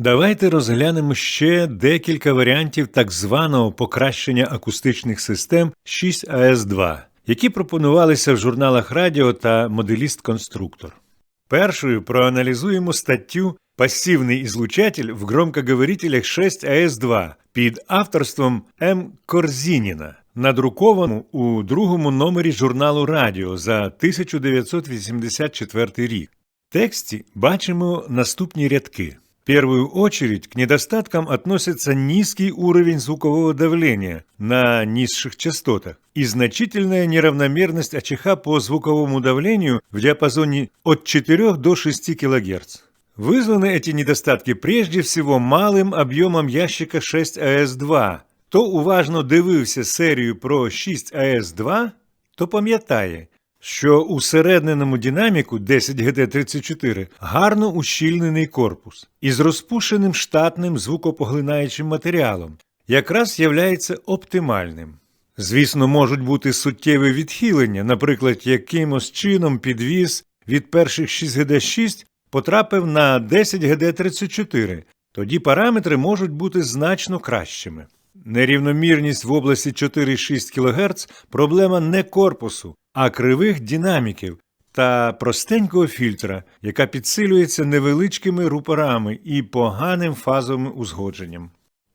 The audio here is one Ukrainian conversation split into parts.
Давайте розглянемо ще декілька варіантів так званого покращення акустичних систем 6АС2, які пропонувалися в журналах Радіо та Моделіст-конструктор. Першою проаналізуємо статтю «Пасивний ізлучатель в громкоговорителях 6АС2 під авторством М. Корзініна, надруковану у другому номері журналу Радіо за 1984 рік. В тексте бачимо наступні рядки. В первую очередь к недостаткам относится низкий уровень звукового давления на низших частотах и значительная неравномерность АЧХ по звуковому давлению в диапазоне от 4 до 6 кГц. Вызваны эти недостатки прежде всего малым объемом ящика 6АС2. Хто уважно дивився серію про 6АС2, то пам'ятає, що усередненому динаміку 10GD34 гарно ущільнений корпус із розпушеним штатним звукопоглинаючим матеріалом, якраз являється оптимальним. Звісно, можуть бути суттєві відхилення, наприклад, якимось чином підвіз від перших 6GD6 потрапив на 10GD34, тоді параметри можуть бути значно кращими. Нерівномірність в області 4-6 кГц проблема не корпусу, а кривих динаміків та простенького фільтра, яка підсилюється невеличкими рупорами і поганим фазовим узгодженням.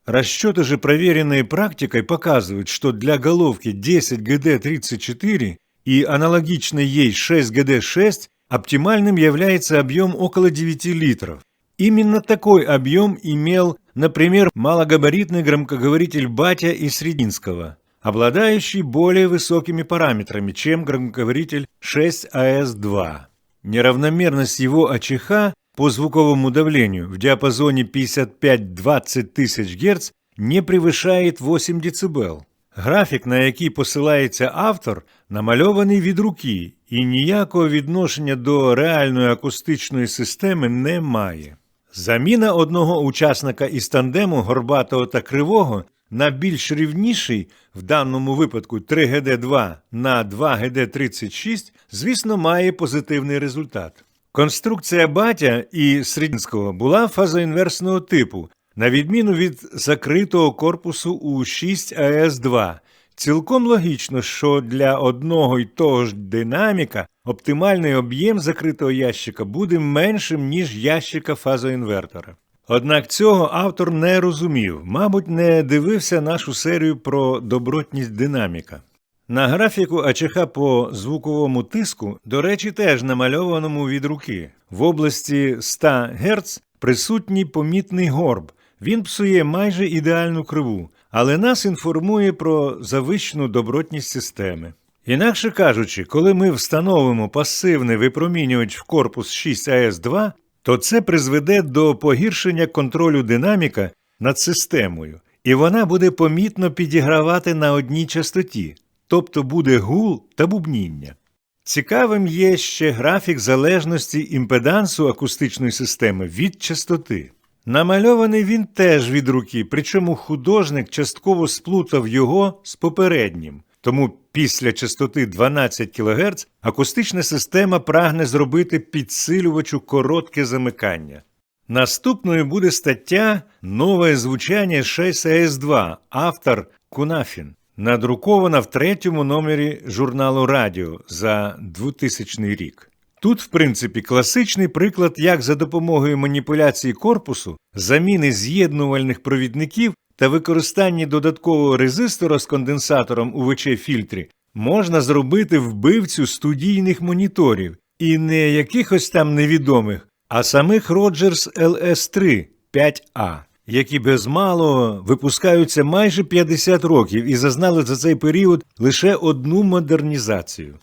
Расчеты же, проверенные практикой, показывают, что для головки 10GD34 и аналогичной ей 6GD6 оптимальным является объем около 9 литров. Именно такой объем имел, например, малогабаритный громкоговоритель Батя из Срединского, обладающий более высокими параметрами, чем громкоговоритель 6AS2. Неравномерность его АЧХ по звуковому давлению в диапазоне 55-20 тысяч Гц не превышает 8 дБ. Графік, на який посилається автор, намальований від руки і ніякого відношення до реальної акустичної системи не має. Заміна одного учасника із тандему горбатого та кривого на більш рівніший, в даному випадку 3GD2 на 2GD36, звісно, має позитивний результат. Конструкція батя і Срідінського була фазоінверсного типу, на відміну від закритого корпусу у 6АС2. Цілком логічно, що для одного й того ж динаміка оптимальний об'єм закритого ящика буде меншим, ніж ящика фазоінвертора. Однак цього автор не розумів, мабуть, не дивився нашу серію про добротність динаміка. На графіку АЧХ по звуковому тиску, до речі, теж намальованому від руки. В області 100 Гц присутній помітний горб. Він псує майже ідеальну криву, але нас інформує про завищену добротність системи. Інакше кажучи, коли ми встановимо пасивний випромінювач в корпус 6АС2, то це призведе до погіршення контролю динаміка над системою, і вона буде помітно підігравати на одній частоті, тобто буде гул та бубніння. Цікавим є ще графік залежності імпедансу акустичної системи від частоти. Намальований він теж від руки, причому художник частково сплутав його з попереднім. Тому після частоти 12 кГц акустична система прагне зробити підсилювачу коротке замикання. Наступною буде стаття Нове звучання 6АС2, автор Кунафін, надрукована в третьому номері журналу Радіо за 2000 рік. Тут, в принципі, класичний приклад, як за допомогою маніпуляції корпусу, заміни з'єднувальних провідників та використання додаткового резистора з конденсатором у ВЧ-фільтрі можна зробити вбивцю студійних моніторів і не якихось там невідомих, а самих Rogers LS3 5A, які без малого випускаються майже 50 років і зазнали за цей період лише одну модернізацію.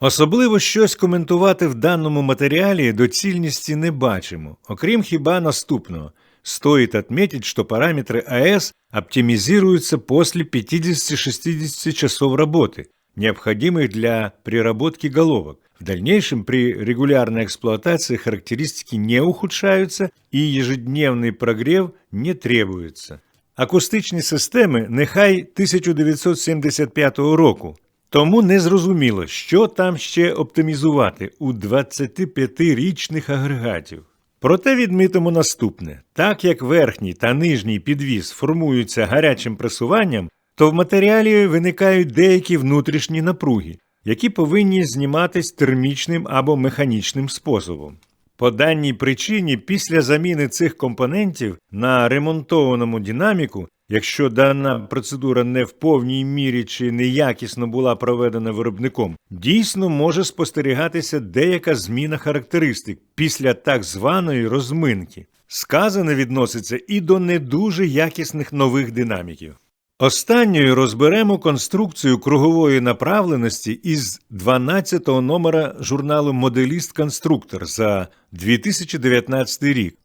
Особливо щось коментувати в даному матеріалі доцільності не бачимо, окрім хіба наступного. Стоит отметить, что параметры АЭС оптимизируются после 50-60 часов работы, необходимых для приработки головок. В дальнейшем при регулярной эксплуатации характеристики не ухудшаются и ежедневный прогрев не требуется. Акустичні системи нехай 1975 року, тому не зрозуміло, що там ще оптимізувати у 25-річних агрегатів. Проте відмітимо наступне: так як верхній та нижній підвіс формуються гарячим пресуванням, то в матеріалі виникають деякі внутрішні напруги, які повинні зніматись термічним або механічним способом. По даній причині, після заміни цих компонентів на ремонтованому динаміку, якщо дана процедура не в повній мірі чи неякісно була проведена виробником, дійсно може спостерігатися деяка зміна характеристик після так званої розминки. Сказане відноситься і до не дуже якісних нових динаміків. Останньою розберемо конструкцію кругової направленості із 12-го номера журналу Моделіст-конструктор за 2019 рік.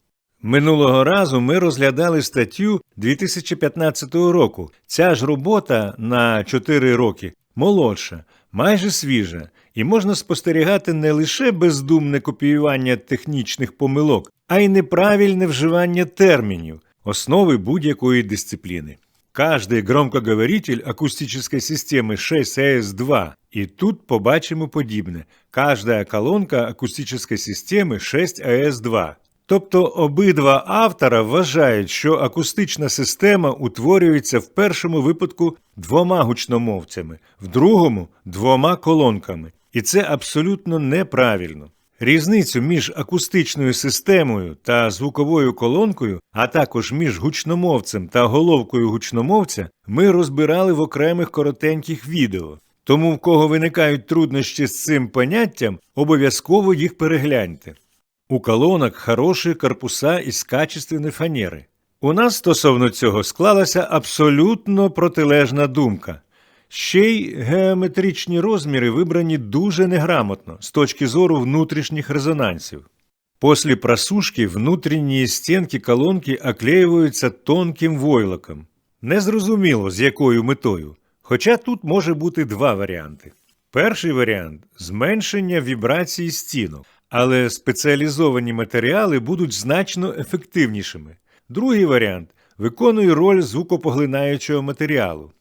Минулого разу ми розглядали статтю 2015 року. Ця ж робота на 4 роки молодша, майже свіжа, і можна спостерігати не лише бездумне копіювання технічних помилок, а й неправильне вживання термінів, основи будь-якої дисципліни. Каждый громкоговоритель акустической системы 6AS2, і тут побачимо подібне. Каждая колонка акустичної системи 6AS2. Тобто обидва автора вважають, що акустична система утворюється в першому випадку двома гучномовцями, в другому двома колонками. І це абсолютно неправильно. Різницю між акустичною системою та звуковою колонкою, а також між гучномовцем та головкою гучномовця, ми розбирали в окремих коротеньких відео. Тому в кого виникають труднощі з цим поняттям, обов'язково їх перегляньте. У колонок хороші корпуса із качественної фанери. У нас стосовно цього склалася абсолютно протилежна думка. Ще й геометричні розміри вибрані дуже неграмотно з точки зору внутрішніх резонансів. После просушки внутрішні стінки колонки оклеюються тонким войлоком. Незрозуміло, з якою метою. Хоча тут може бути два варіанти. Перший варіант зменшення вібрації стінок, але спеціалізовані матеріали будуть значно ефективнішими. Другий варіант виконує роль звукопоглинаючого матеріалу.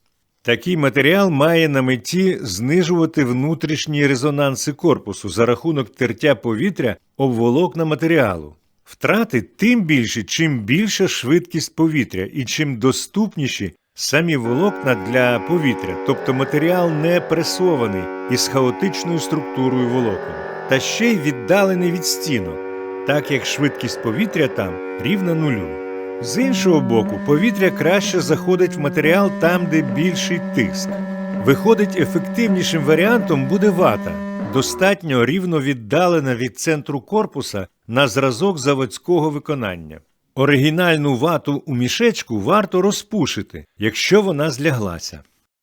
Такий матеріал має на меті знижувати внутрішні резонанси корпусу за рахунок тертя повітря об волокна матеріалу. Втрати тим більше, чим більша швидкість повітря і чим доступніші самі волокна для повітря, тобто матеріал не пресований із хаотичною структурою волокон, та ще й віддалений від стінок, так як швидкість повітря там рівна нулю. З іншого боку, повітря краще заходить в матеріал там, де більший тиск. Виходить, ефективнішим варіантом буде вата, достатньо рівно віддалена від центру корпуса на зразок заводського виконання. Оригінальну вату у мішечку варто розпушити, якщо вона зляглася.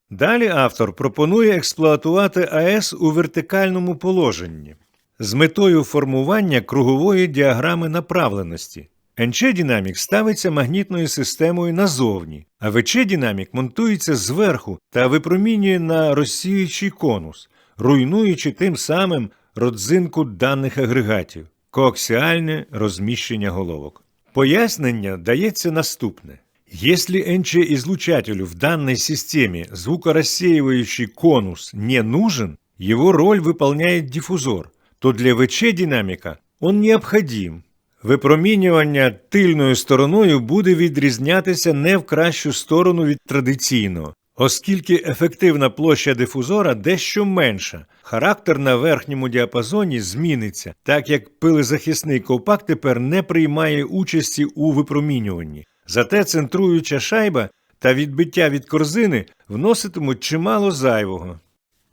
Далі автор пропонує експлуатувати АЕС у вертикальному положенні з метою формування кругової діаграми направленості. НЧ-динамік ставиться магнітною системою назовні, а ВЧ-динамік монтується зверху та випромінює на розсіюючий конус, руйнуючи тим самим родзинку даних агрегатів коаксіальне розміщення головок. Пояснення дається наступне. Если НЧ-излучателю в данной системе звукорассеивающий конус не нужен, его роль выполняет диффузор, то для ВЧ-динамика он необходим. Випромінювання тильною стороною буде відрізнятися не в кращу сторону від традиційного, оскільки ефективна площа дифузора дещо менша, характер на верхньому діапазоні зміниться, так як пилезахисний ковпак тепер не приймає участі у випромінюванні. Зате центруюча шайба та відбиття від корзини вноситимуть чимало зайвого.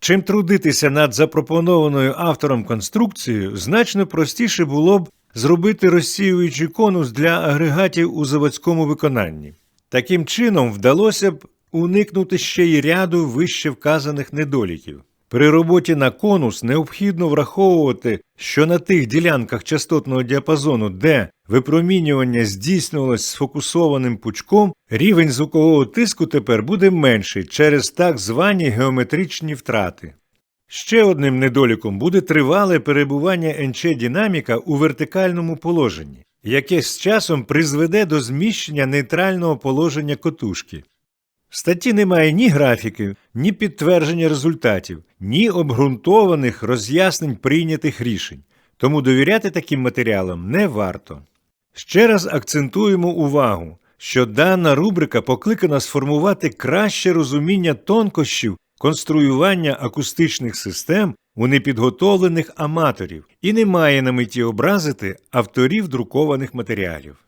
Чим трудитися над запропонованою автором конструкцією, значно простіше було б зробити розсіюючий конус для агрегатів у заводському виконанні. Таким чином вдалося б уникнути ще й ряду вище вказаних недоліків. При роботі на конус необхідно враховувати, що на тих ділянках частотного діапазону, де випромінювання здійснювалось сфокусованим пучком, рівень звукового тиску тепер буде менший через так звані геометричні втрати. Ще одним недоліком буде тривале перебування НЧ-динаміка у вертикальному положенні, яке з часом призведе до зміщення нейтрального положення котушки. В статті немає ні графіків, ні підтвердження результатів, ні обґрунтованих роз'яснень прийнятих рішень, тому довіряти таким матеріалам не варто. Ще раз акцентуємо увагу, що дана рубрика покликана сформувати краще розуміння тонкощів конструювання акустичних систем у непідготовлених аматорів і не має на меті образити авторів друкованих матеріалів.